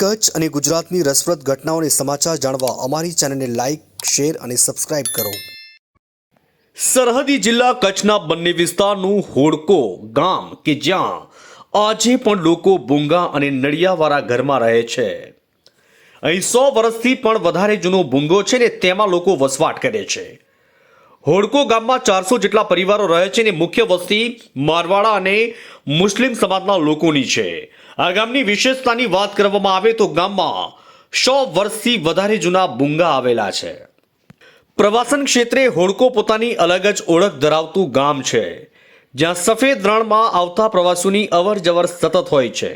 કચ્છ અને ગુજરાતની રસપ્રદ ઘટનાઓને સમાચાર જાણવા અમારી ચેનલને લાઇક, શેર અને સબસ્ક્રાઇબ કરો. સરહદી જિલ્લા કચ્છના બંને વિસ્તારનું હોડકો ગામ કે જ્યાં આજે પણ લોકો ભૂંગા અને નડિયાવાળા ઘરમાં રહે છે. અહીં સો વર્ષથી પણ વધારે જૂનો ભૂંગો છે ને તેમાં લોકો વસવાટ કરે છે. હોડકો ગામમાં ચારસો જેટલા પરિવારો રહે છે અને મુખ્ય વસ્તી મારવાડા અને મુસ્લિમ સમાજના લોકોની છે. આ ગામની વિશેષતાની વાત કરવામાં આવે તો ગામમાં સો વર્ષથી વધારે જૂના ભૂંગા આવેલા છે. પ્રવાસન ક્ષેત્રે હોડકો પોતાની અલગ જ ઓળખ ધરાવતું ગામ છે, જ્યાં સફેદ રણમાં આવતા પ્રવાસીઓની અવર જવર સતત હોય છે.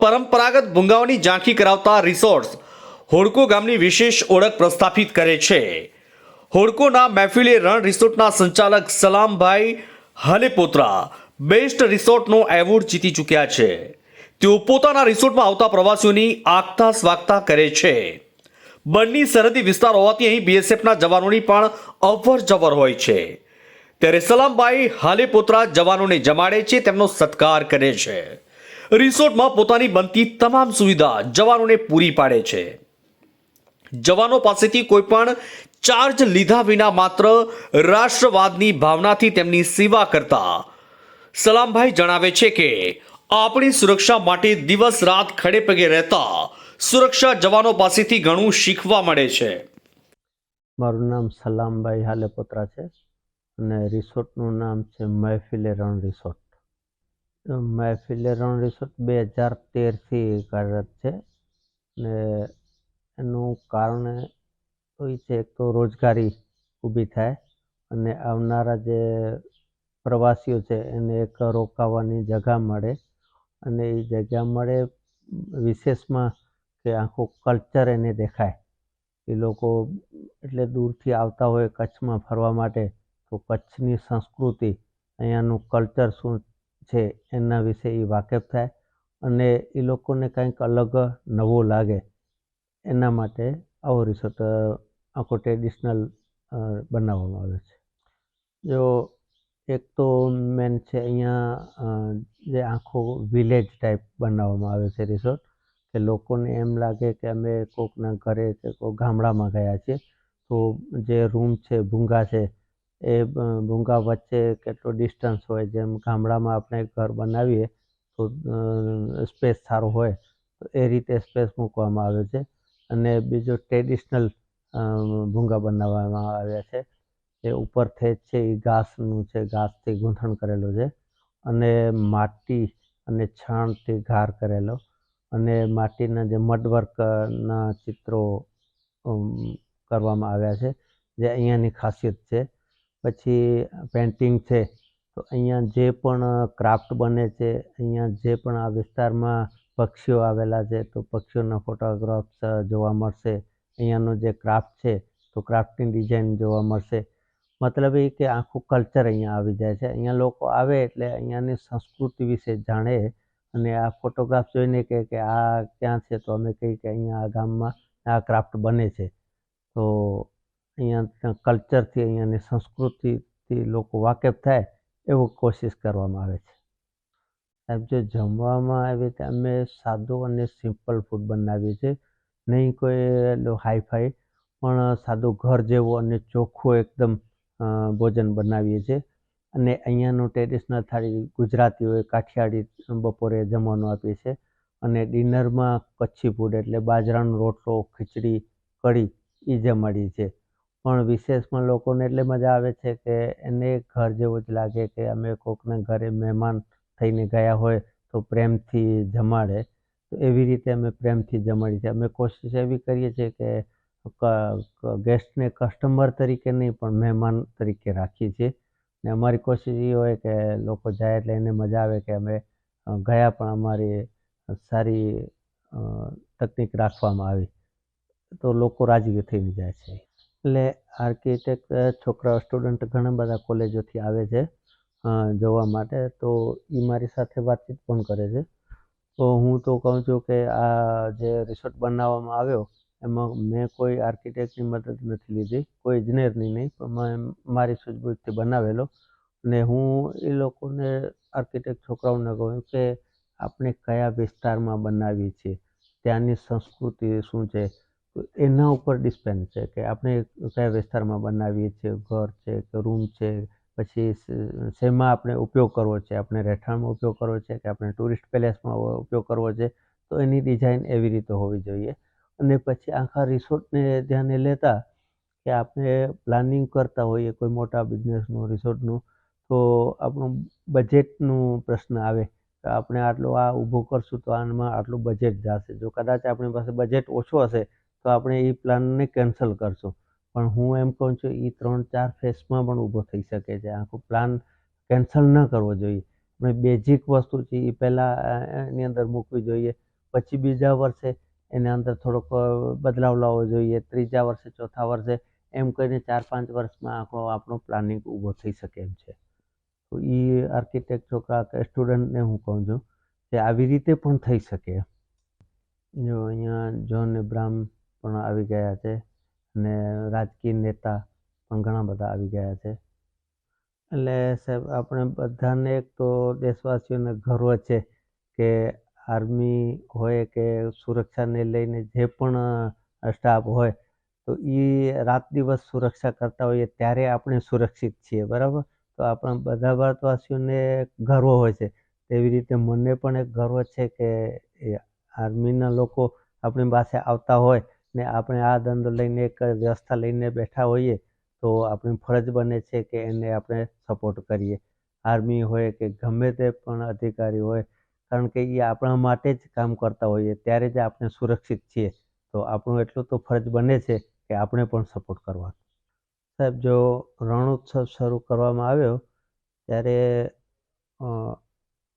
પરંપરાગત ભૂંગાઓની ઝાંખી કરાવતા રિસોર્ટ્સ હોડકો ગામની વિશેષ ઓળખ પ્રસ્થાપિત કરે છે. હોડકોના મહેફિલે રણ રિસોર્ટના સંચાલક સલામભાઈ હલેપોત્રા બેસ્ટ રિસોર્ટનો એવોર્ડ જીતી ચૂક્યા છે. તેઓ પોતાના રિસોર્ટમાં આવતા પ્રવાસીઓની આગતા સ્વાગતા કરે છે. બન્ની સરહદી વિસ્તાર હોવાથી અહીં બીએસએફના જવાનોની પણ અવર જવર હોય છે. ત્યારે સલામભાઈ હાલેપોત્રા જવાનોને જમાડે છે, તેમનો સત્કાર કરે છે. રિસોર્ટમાં પોતાની બનતી તમામ સુવિધા જવાનોને પૂરી પાડે છે. જવાનો પાસેથી કોઈ પણ ચાર્જ લીધા વિના માત્ર રાષ્ટ્રવાદની ભાવનાથી તેમની સેવા કરતા. સલામભાઈ જણાવે છે કે, આપણી સુરક્ષા માટે દિવસ રાત ખડે પગે રહેતા સુરક્ષા જવાનો પાસેથી ઘણું શીખવા મળે છે. મારું નામ સલામભાઈ હાલેપોત્રા છે અને રિસોર્ટનું નામ છે મહેફિલે રણ રિસોર્ટ. મહેફિલે રણ રિસોર્ટ બે હજાર તેરથી કાર્યરત છે ને એનું કારણ એ છે, એક તો રોજગારી ઊભી થાય અને આવનારા જે પ્રવાસીઓ છે, એને એક રોકાવાની જગા મળે અને એ જગ્યા મળે વિશેષમાં કે આખું કલ્ચર એને દેખાય. એ લોકો એટલે દૂરથી આવતા હોય કચ્છમાં ફરવા માટે, તો કચ્છની સંસ્કૃતિ, અહીંયાનું કલ્ચર શું છે, એના વિશે એ વાકેફ થાય અને એ લોકોને કંઈક અલગ નવું લાગે એના માટે આવો રિસોર્ટ આખો ટ્રેડિશનલ બનાવવામાં આવે છે. જો એક તો મેન છે અહીંયા જે આખો વિલેજ ટાઈપ બનાવવામાં આવે છે રિસોર્ટ કે લોકોને એમ લાગે કે અમે કોકના ઘરે કે કોઈ ગામડામાં ગયા છીએ, તો જે રૂમ છે, ભૂંગા છે, એ ભૂંગા વચ્ચે કેટલો ડિસ્ટન્સ હોય, જેમ ગામડામાં આપણે ઘર બનાવીએ, તો સ્પેસ સારો હોય, તો એ રીતે સ્પેસ મૂકવામાં આવે છે. અને બીજું ટ્રેડિશનલ ભૂંગા બનાવવામાં આવ્યા છે. એ થેજ છે એ ઘાસનું છે, ઘાસથી ગૂંથણ કરેલું છે અને માટી અને છાણથી ઘાર કરેલો અને માટીના જે મડવર્કના ચિત્રો કરવામાં આવ્યા છે. જે અહીંયાની ખાસિયત છે. પછી પેન્ટિંગ છે. તો અહીંયા જે પણ ક્રાફ્ટ બને છે, અહીંયા જે પણ આ વિસ્તારમાં પક્ષીઓ આવેલા છે, તો પક્ષીઓના ફોટોગ્રાફ્સ જોવા મળશે. અહીંયાનો જે ક્રાફ્ટ છે, તો ક્રાફ્ટની ડિઝાઇન જોવા મળશે. મતલબ એ કે આખું કલ્ચર અહીંયા આવી જાય છે. અહીંયા લોકો આવે એટલે અહીંયાની સંસ્કૃતિ વિશે જાણે અને આ ફોટોગ્રાફ જોઈને કહે કે આ ક્યાં છે, તો અમે કહીએ કે અહીંયા આ ગામમાં આ ક્રાફ્ટ બને છે. તો અહીંયા કલ્ચરથી અહીંયાની સંસ્કૃતિથી લોકો વાકેફ થાય એવો કોશિશ કરવામાં આવે છે. સાહેબ, જો જમવામાં આવે તો અમે સાદું અને સિમ્પલ ફૂડ બનાવીએ છીએ. નહીં કોઈ હાઈફાઈ, પણ સાદું ઘર જેવું અને ચોખ્ખું એકદમ ભોજન બનાવીએ છીએ. અને અહીંયાનું ટ્રેડિશનલ થાળી ગુજરાતી હોય કાઠિયાવાડી બપોરે જમવાનું આપીએ છીએ. અને ડિનરમાં કચ્છી ફૂડ એટલે બાજરાનો રોટલો, ખીચડી, કઢી એ જમાડીએ છીએ પણ વિશેષમાં લોકોને એટલે મજા આવે છે કે એને ઘર જેવું જ લાગે કે અમે કોકના ઘરે મહેમાન થઈને ગયા હોય તો પ્રેમથી જમાડે. તો એવી રીતે અમે પ્રેમથી જમાડીએ છીએ અમે કોશિશ એવી કરીએ છીએ કે ગેસ્ટને કસ્ટમર તરીકે નહીં, પણ મહેમાન તરીકે રાખીએ છીએ. ને અમારી કોશિશ એ હોય કે લોકો જાય એટલે એને મજા આવે કે અમે ગયા પણ અમારી સારી તકનીક રાખવામાં આવી. તો લોકો રાજી થઈને જાય છે. એટલે આર્કિટેક્ટ છોકરા સ્ટુડન્ટ ઘણા બધા કોલેજોથી આવે છે જોવા માટે. તો એ મારી સાથે વાતચીત પણ કરે છે. તો હું તો કહું છું કે આ જે રિસોર્ટ બનાવવામાં આવ્યો, એમાં મેં કોઈ આર્કિટેક્ટની મદદ નથી લીધી, કોઈ ઇજનેરની નહીં, પણ મેં મારી સૂઝબૂઝથી બનાવેલો. ને હું એ લોકોને આર્કિટેક્ટ છોકરાઓને કહું કે આપણે કયા વિસ્તારમાં બનાવીએ છીએ ત્યાંની સંસ્કૃતિ શું છે, એના ઉપર ડિપેન્ડ છે કે આપણે કયા વિસ્તારમાં બનાવીએ છીએ, ઘર છે કે રૂમ છે પછી શેમાં આપણે ઉપયોગ કરવો છે? આપણે રહેઠાણમાં ઉપયોગ કરવો છે કે આપણે ટુરિસ્ટ પેલેસમાં ઉપયોગ કરવો છે? તો એની ડિઝાઇન એવી રીતે હોવી જોઈએ. અને પછી આખા રિસોર્ટને ધ્યાને લેતા કે આપણે પ્લાનિંગ કરતા હોઈએ કોઈ મોટા બિઝનેસનું, રિસોર્ટનું, તો આપણું બજેટનું પ્રશ્ન આવે તો આપણે આટલું આ ઊભું કરશું તો આમાં આટલું બજેટ જશે. જો કદાચ આપણી પાસે બજેટ ઓછું હશે તો આપણે એ પ્લાનને કેન્સલ કરશું. પણ હું એમ કહું છું એ ત્રણ ચાર ફેસમાં પણ ઊભો થઈ શકે છે. આખો પ્લાન કેન્સલ ન કરવો જોઈએ. આપણે બેઝિક વસ્તુ છે એ પહેલાં એની અંદર મૂકવી જોઈએ. પછી બીજા વર્ષે એના અંદર થોડોક બદલાવ લાવવો જોઈએ. ત્રીજા વર્ષે, ચોથા વર્ષે એમ કરીને ચાર પાંચ વર્ષમાં આખો, આપણો પ્લાનિંગ ઊભો થઈ શકે એમ છે. તો એ આર્કિટેક્ટ છોકરા, કે સ્ટુડન્ટને હું કહું છું, કે આવી રીતે પણ થઈ શકે. જો અહીંયા જોન એબ્રામ પણ આવી ગયા છે. અને રાજકીય નેતા પણ ઘણા બધા આવી ગયા છે. એટલે સાહેબ, આપણે બધાને એક તો દેશવાસીઓને ગર્વ છે કે આર્મી હોય કે સુરક્ષાને લઈને જે પણ સ્ટાફ હોય, તો એ રાત દિવસ સુરક્ષા કરતા હોઈએ ત્યારે આપણે સુરક્ષિત છીએ, બરાબર? તો આપણા બધા ભારતવાસીઓને ગર્વ હોય છે. તેવી રીતે મને પણ એક ગર્વ છે કે આર્મીના લોકો આપણી પાસે આવતા હોય ને આપણે આ ધંધો લઈને એક વ્યવસ્થા લઈને બેઠા હોઈએ, તો આપણી ફરજ બને છે કે એને આપણે સપોર્ટ કરીએ. આર્મી હોય કે ગમે તે પણ અધિકારી હોય, કારણ કે એ આપણા માટે જ કામ કરતા હોઈએ, ત્યારે જ આપણે સુરક્ષિત છીએ. તો આપણું એટલું તો ફરજ બને છે કે આપણે પણ સપોર્ટ કરવાનો. સાહેબ, જો રણોત્સવ શરૂ કરવામાં આવ્યો, ત્યારે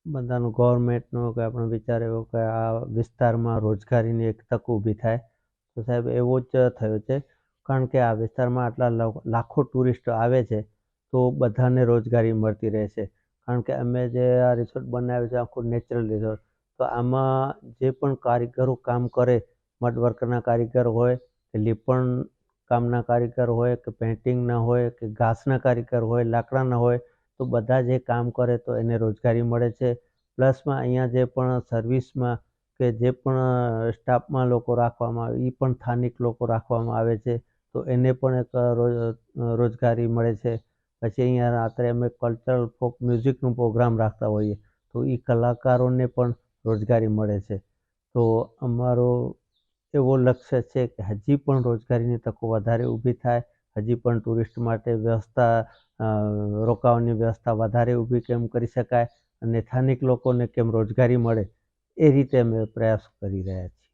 બધાનું ગવર્મેન્ટનો કે આપણો વિચાર એવો કે આ વિસ્તારમાં રોજગારીની એક તક ઊભી થાય તો સાહેબ, એવો જ થયો છે. કારણ કે આ વિસ્તારમાં આટલા લાખો ટુરિસ્ટ આવે છે, તો બધાને રોજગારી મળતી રહે છે. કારણ કે અમે જે આ રિસોર્ટ બનાવ્યું છે, આખું નેચરલ રિસોર્ટ, તો આમાં જે પણ કારીગરો કામ કરે મડવર્કના કારીગર હોય, કે લીપણ કામના કારીગર હોય, કે પેઇન્ટિંગના હોય, કે ઘાસના કારીગર હોય, લાકડાના હોય, તો બધા જે કામ કરે તો એને રોજગારી મળે છે. પ્લસમાં અહીંયા જે પણ સર્વિસમાં કે જે પણ સ્ટાફમાં લોકો રાખવામાં આવે એ પણ સ્થાનિક લોકો રાખવામાં આવે છે, તો એને પણ એક રોજગારી મળે છે. પછી અહીંયા રાત્રે અમે કલ્ચરલ ફોક મ્યુઝિકનું પ્રોગ્રામ રાખતા હોઈએ, તો એ કલાકારોને પણ રોજગારી મળે છે. તો અમારો એવો લક્ષ્ય છે કે હજી પણ રોજગારીની તકો વધારે ઊભી થાય, હજી પણ ટુરિસ્ટ માટે વ્યવસ્થા રોકાવાની વ્યવસ્થા વધારે ઊભી કેમ કરી શકાય અને સ્થાનિક લોકોને કેમ રોજગારી મળે એ રીતે અમે પ્રયાસ કરી રહ્યા છીએ.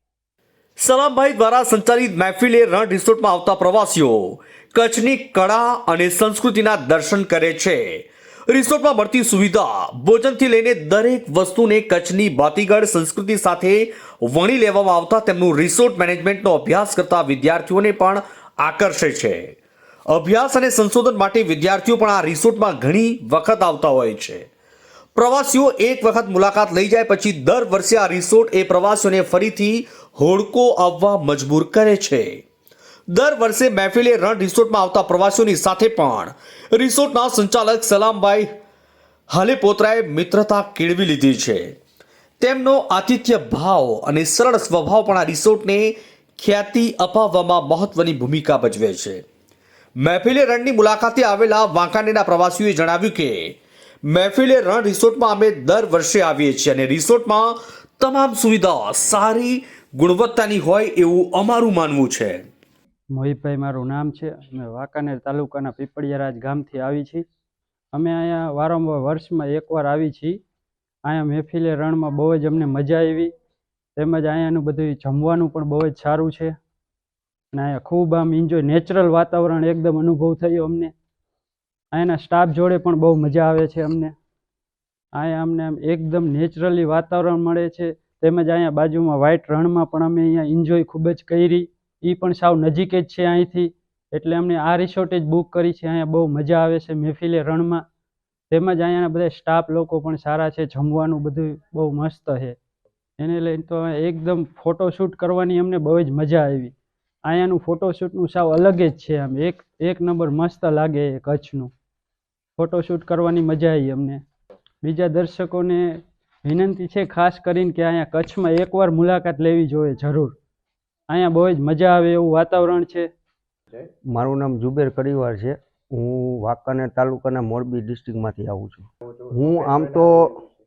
સલામભાઈ દ્વારા સંચાલિત મહેફિલે રણ રિસોર્ટમાં આવતા પ્રવાસીઓ કચ્છની કળા અને સંસ્કૃતિના દર્શન કરે છે. રિસોર્ટમાં મળતી સુવિધા, ભોજનથી લઈને દરેક વસ્તુને કચ્છની ભાતીગળ સંસ્કૃતિ સાથે વણી લેવામાં આવતા તેમનું રિસોર્ટ મેનેજમેન્ટનો અભ્યાસ કરતા વિદ્યાર્થીઓને પણ આકર્ષે છે. અભ્યાસ અને સંશોધન માટે વિદ્યાર્થીઓ પણ આ રિસોર્ટમાં ઘણી વખત આવતા હોય છે. પ્રવાસીઓ એક વખત મુલાકાત લઈ જાય પછી દર વર્ષે આ રિસોર્ટ એ પ્રવાસીઓને ફરીથી હોડકો આવવા મજબૂર કરે છે. દર વર્ષે મહેફિલે રણ રિસોર્ટમાં આવતા પ્રવાસીઓની સાથે પણ રિસોર્ટના સંચાલક સલામભાઈ હાલેપોત્રાએ મિત્રતા કેળવી લીધી છે. તેમનો આતિથ્ય ભાવ અને સરળ સ્વભાવ પણ આ રિસોર્ટને ખ્યાતિ અપાવવામાં મહત્વની ભૂમિકા ભજવે છે. મહેફિલે રણની મુલાકાતે આવેલા વાંકાનેરના પ્રવાસીઓએ જણાવ્યું કે મહેફિલે રણ રિસોર્ટમાં અમે દર વર્ષે આવીએ છીએ અને રિસોર્ટમાં તમામ સુવિધાઓ સારી ગુણવત્તાની હોય એવું અમારું માનવું છે. મોહિતભાઈ, મારું નામ છે. અમે વાંકાનેર તાલુકાના પીપળિયારાજ ગામથી આવી છીએ. અમે અહીંયા વારંવાર વર્ષમાં એકવાર આવી છીએ. અહીંયા મહેફિલે રણમાં બહુ જ અમને મજા આવી. તેમજ અહીંયાનું બધું જમવાનું પણ બહુ જ સારું છે. અને અહીંયા ખૂબ આમ એન્જોય નેચરલ વાતાવરણ એકદમ અનુભવ થયો અમને. અહીંયાના સ્ટાફ જોડે પણ બહુ મજા આવે છે અમને. અહીંયા અમને આમ એકદમ નેચરલી વાતાવરણ મળે છે. તેમજ અહીંયા બાજુમાં વ્હાઇટ રણમાં પણ અમે અહીંયા એન્જોય ખૂબ જ કરી. એ પણ સાવ નજીક જ છે અહીંથી. એટલે અમને આ રિસોર્ટ જ બુક કરી છે. અહીંયા બહુ મજા આવે છે મહેફિલે રણમાં. તેમજ અહીંયાના બધા સ્ટાફ લોકો પણ સારા છે. જમવાનું બધું બહુ મસ્ત છે. એને લઈને તો એકદમ ફોટોશૂટ કરવાની અમને બહુ જ મજા આવી. અહીંયાનું ફોટોશૂટનું સાવ અલગ જ છે આમ. એક એક નંબર મસ્ત લાગે કચ્છનું. ફોટોશૂટ કરવાની મજા આવી અમને. બીજા દર્શકોને વિનંતી છે ખાસ કરીને કે અહીંયા કચ્છમાં એકવાર મુલાકાત લેવી જોઈએ જરૂર. અહીંયા બહુ જ મજા આવે એવું વાતાવરણ છે. મારું નામ જુબેર કડીવાર છે. હું વાંકાનેર તાલુકાના મોરબી ડિસ્ટ્રિક્ટમાંથી આવું છું. હું આમ તો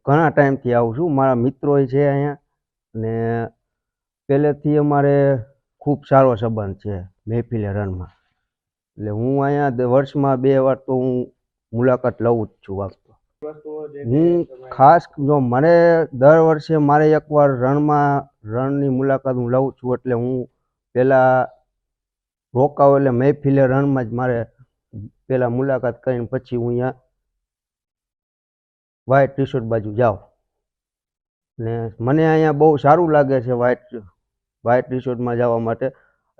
ઘણા ટાઈમથી આવું છું. મારા મિત્રો છે અહીંયા અને પહેલેથી અમારે ખૂબ સારો સંબંધ છે મેફિલે રનમાં એટલે હું અહીંયા વર્ષમાં બે વાર તો હું મુલાકાત લઉં જ છું વાગતો હું ખાસ જો મને દર વર્ષે મારે એકવાર રણમાં રણની મુલાકાત હું લઉં છું એટલે હું પહેલાં રોકાવ એટલે મહેફિલે રણમાં જ મારે પહેલાં મુલાકાત કરીને પછી હું અહીંયા વ્હાઇટ ટી શર્ટ બાજુ જાઉં. ને મને અહીંયા બહુ સારું લાગે છે વ્હાઇટ વ્હાઇટ ટી શર્ટમાં જવા માટે.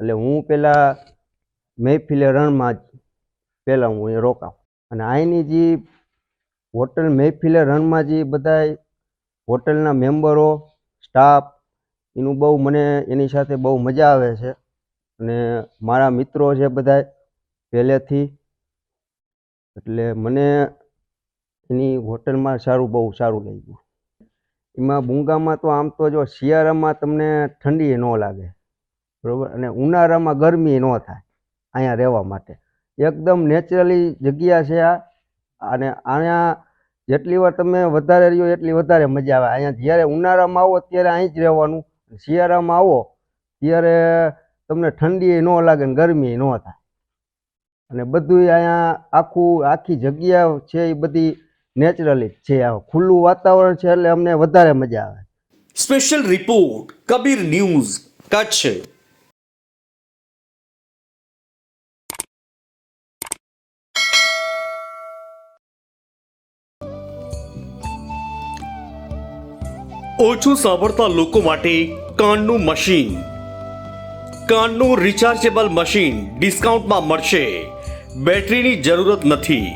એટલે હું પહેલાં મહેફિલે રણમાં જ પહેલાં હું અહીંયા રોકાઉં. અને અહીંની જે હોટલ મહેફિલે રણમાં જે બધાય હોટલના મેમ્બરો, સ્ટાફ, એનું બહુ મને એની સાથે બહુ મજા આવે છે. અને મારા મિત્રો છે બધાય પહેલેથી એટલે મને એની હોટલમાં સારું, બહુ સારું લાગ્યું. એમાં બુંગામાં તો આમ તો જો શિયાળામાં તમને ઠંડી ન લાગે, બરાબર? અને ઉનાળામાં ગરમી ન થાય અહીંયા રહેવા માટે. એકદમ નેચરલી જગ્યા છે આ. અને અહીંયા જેટલી વાર તમે વધારે રહ્યો એટલી વધારે મજા આવે. અહીંયા જ્યારે ઉનાળામાં આવો ત્યારે અહીં જ રહેવાનું. શિયાળામાં આવો ત્યારે તમને ઠંડી ન લાગે ને ગરમી ન થાય. અને બધું અહીંયા આખું, આખી જગ્યા છે એ બધી નેચરલી જ છે. ખુલ્લું વાતાવરણ છે એટલે અમને વધારે મજા આવે. Special report Kabir news Kutch ઓછું સાંભળતા લોકો માટે કાનનું મશીન. કાનનું રિચાર્જેબલ મશીન ડિસ્કાઉન્ટમાં મળશે. બેટરીની જરૂરત નથી.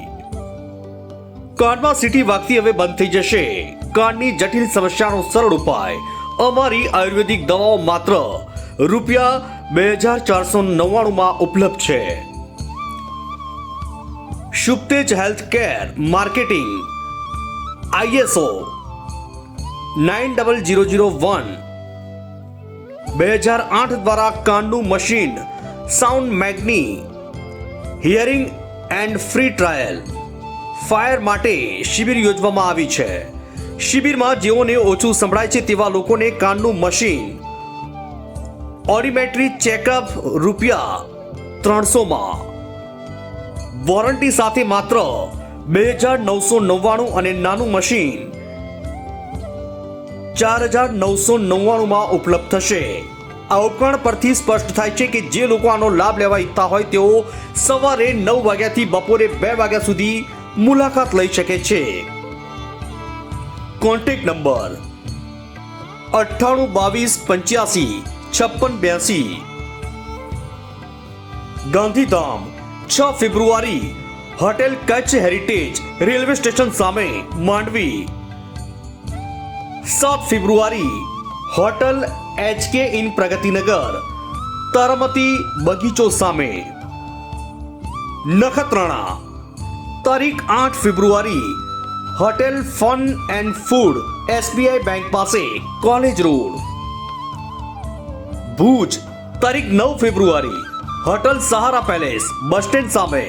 કાનમાં સીટી વાગતી હવે બંધ થઈ જશે. કાનની જટિલ સમસ્યાનો સરળ ઉપાય. અમારી આયુર્વેદિક દવાઓ માત્ર રૂપિયા બે હજાર ચારસો નવ્વાણુંમાં ઉપલબ્ધ છે. Shubhtej health care marketing, ISO nine double zero zero one બે હજાર આઠ દ્વારા કાનનું મશીન સાઉન્ડ મેગની હિયરિંગ એન્ડ ફ્રી ટ્રાયલ ફાયર માટે શિબિર યોજવામાં આવી છે શિબિરમાં જેઓને ઓછું સંભળાય છે તેવા લોકોને કાનનું મશીન ઓડિમેટ્રી ચેકઅપ રૂપિયા ત્રણસોમાં વોરંટી સાથે માત્ર બે હજાર નવસો નવ્વાણું અને નાનું મશીન ચાર હજાર નવસો નવ્વાણુંમાં ઉપલબ્ધ થશે. આ ઉપકરણ પરથી સ્પષ્ટ થાય છે કે જે લોકો આનો લાભ લેવા ઈચ્છતા હોય તેઓ સવારે નવ વાગ્યાથી બપોરે બે વાગ્યા સુધી મુલાકાત લઈ શકે છે. કોન્ટેક્ટ નંબર અઠ્ઠાણું બાવીસ પંચ્યાસી છપ્પન બ્યાસી ગાંધીધામ, છ ફેબ્રુઆરી, hotel Kutch heritage, railway station સામે, માંડવી. સાત ફેબ્રુઆરી hotel HK inn Pragatinagar Taramati બગીચો સામે નખત્રાણા તારીખ આઠ ફેબ્રુઆરી hotel fun and food SBI bank પાસે કોલેજ રોડ ભુજ તારીખ નવ ફેબ્રુઆરી hotel Sahara palace bus stand સામે